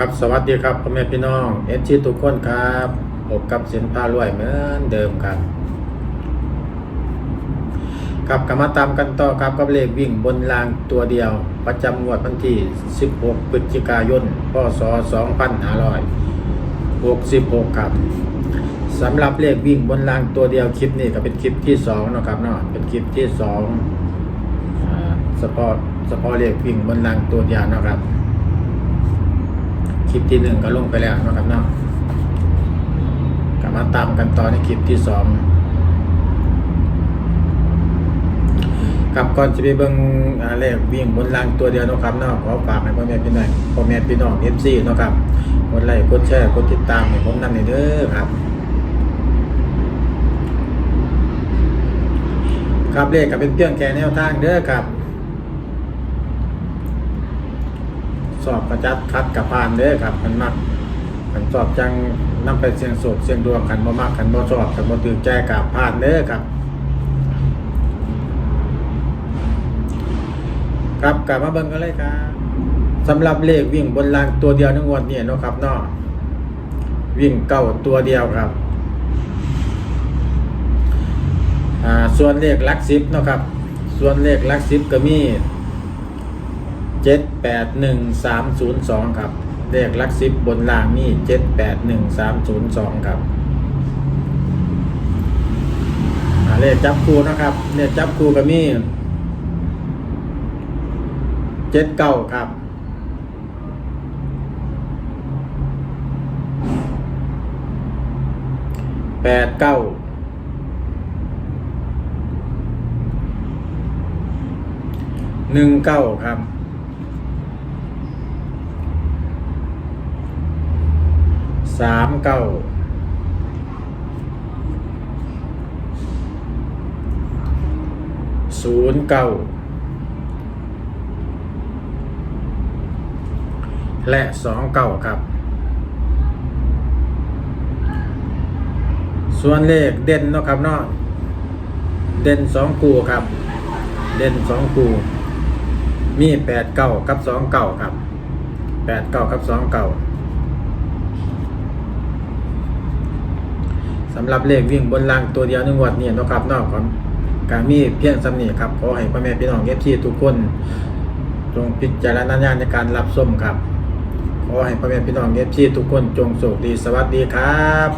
ครับสวัสดีครับพ่อแม่พี่น้องเอชีทุกคนครับพบกับเสียนพารวยเหมือนเดิมครับครับกลับมาตามกันต่อครับกับเลขวิ่งบนรางตัวเดียว ประจำงวดวันที่ 16พฤศจิกายนพศ2566ครับสำหรับเลขวิ่งบนรางตัวเดียวคลิปนี้ก็เป็นคลิปที่2นะครับเนาะเป็นคลิปที่2อ่าสปอร์ตสปอร์ตเลขวิ่งบนรางตัวเดียวนะครับ คลิปที่หนึ่งก็ลงไปแล้วนะครับเนาะกลับมาตามกันต่อในคลิปที่สองกับก่อนจะไปเบิ่งอาเลขวิ่งบนรางตัวเดียวนะครับเนาะขอฝากให้พ่อแม่พี่น้องพ่อแม่พี่น้องเอฟซีนะครับกดไลค์กดแชร์กดติดตามให้ผมนำในเด้อครับครับเลขก็เป็นเพียงแค่แนวทางเด้อครับ ส อบประจัดคัดกับผ่านเด้อครับมันมักมันสอบจังนำไปเสียงโศกเสียงดวงกันบ่มากกันบ่สอบกันบ่ตื่นใจกับผ่านเด้อครับ ครับกลับมาเบิ่งกันเลยครับสำหรับเลขวิ่งบนรางตัวเดียวในงวดนี้เนาะครับเนาะวิ่งเก้าตัวเดียวครับอ่าส่วนเลขลักสิบเนาะครับ ส่วนเลขลักสิบก็มี เจ็ดแปดหนึ่งสามศูนย์สองครับเลขลักสิบบนล่างนี่เจ็ดแปดหนึ่งสามศูนย์สองครับอ่าเลขจับคูนะครับเลขจับคู่ก็มีเจ็ดเก้าครับแปดเก้าหนึ่งเก้าครับ สามเก้าศูนย์เก้าและสองเก้าครับ ส่วนเลขเด่นเนาะครับเนาะเด่นสองกูครับ เด่นสองกู มีแปดเก้ากับสองเก้าครับแปดเก้ากับสองเก้า สำหรับเลขวิ่งบนรางตัวเดียวหนึ่งวัดเนี่ยนะครับนอกของการมีเพียงสำนีครับขอให้พ่อแม่พี่น้องเอฟซีทุกคนจงพิจารณาญาณในการรับส้มครับขอให้พ่อแม่พี่น้องเอฟซีทุกคนจงสุขดีสวัสดีครับ